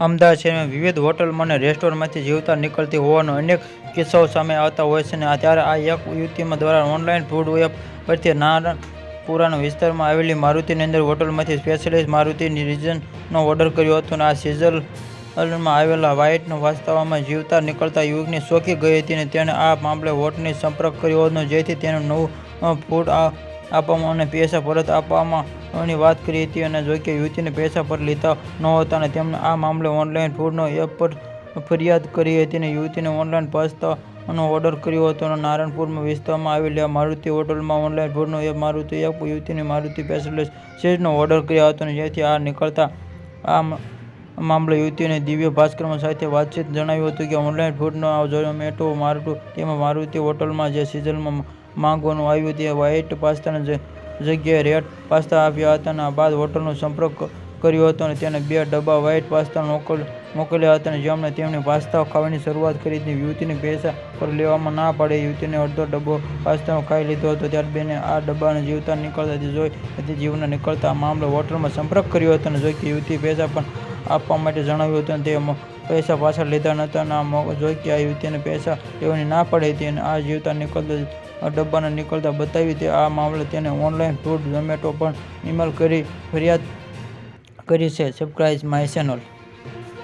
અમદાવાદ શહેરમાં વિવિધ હોટલમાં અને રેસ્ટોરન્ટમાંથી જીવતા નીકળતી હોવાનો અનેક કિસ્સાઓ સામે આવતા હોય છે અને ત્યારે આ એક યુવતીમાં દ્વારા ઓનલાઈન ફૂડ એપ પરથી નારાયણપુરાના વિસ્તારમાં આવેલી મારુતિની અંદર હોટલમાંથી સ્પેશિયલાઇઝ મારુતિ રિજનનો ઓર્ડર કર્યો હતો અને આ સિઝલમાં આવેલા વ્હાઇટનો વાસ્તવમાં જીવતા નીકળતા યુવકની શોખી ગઈ હતી અને તેણે આ મામલે હોટલની સંપર્ક કર્યો હતો જેથી તેને નવું ફૂડ આપવામાં અને પૈસા પરત આપવામાંની વાત કરી હતી અને જોકે યુવતીને પૈસા પર લીધા નહોતા અને તેમણે આ મામલે ઓનલાઈન ફૂડનો એપ પર ફરિયાદ કરી હતી અને યુવતીને ઓનલાઈન પાસ્તાનો ઓર્ડર કર્યો હતો અને નારાયણપુરમાં વિસ્તારમાં આવેલી આ મારુતિ હોટલમાં ઓનલાઈન ફૂડનો એપ મારુતિ એપ યુવતીને મારુતિ સ્પેશિયલિસ્ટ ચીઝનો ઓર્ડર કર્યો હતો અને જેથી આ નીકળતા આ મામલે યુવતીને દિવ્ય ભાસ્કરમાં સાથે વાતચીત જણાવ્યું હતું કે ઓનલાઈન ફૂડનો ઝોમેટો મારુટુ તેમાં મારુતિ હોટલમાં જે સિઝનમાં માંગવાનું આવ્યું તે વ્હાઇટ પાસ્તાને જગ્યાએ રેડ પાસ્તા આપ્યા હતા અને બાદ હોટલનો સંપર્ક કર્યો હતો અને તેને બે ડબ્બા વ્હાઇટ પાસ્તા મોકલ, મોકલ્યા હતા અને જેમણે તેમની પાસ્તા ખાવાની શરૂઆત કરી હતી, યુવતીને પૈસા પર લેવામાં ના પડે. યુવતીને અડધો ડબ્બો પાસ્તાનો ખાઈ લીધો હતો, ત્યારે બેને આ ડબ્બાને જીવતા નીકળતા જોઈ હતી જીવના નીકળતા મામલે હોટલમાં સંપર્ક કર્યો હતો અને જોઈ કે યુવતી પૈસા પણ આપવા માટે જણાવ્યું હતું અને તે પૈસા પાછા લીધા નહોતા અને આ જોઈ કે આ યુવતીને પૈસા લેવાની ના પડી હતી અને આ જીવતા નીકળતા ડબ્બાને નીકળતા બતાવી તે આ મામલે તેને ઓનલાઈન ફૂડ, ઝોમેટો પણ ઈમેલ કરી ફરિયાદ કરી છે. Subscribe my channel.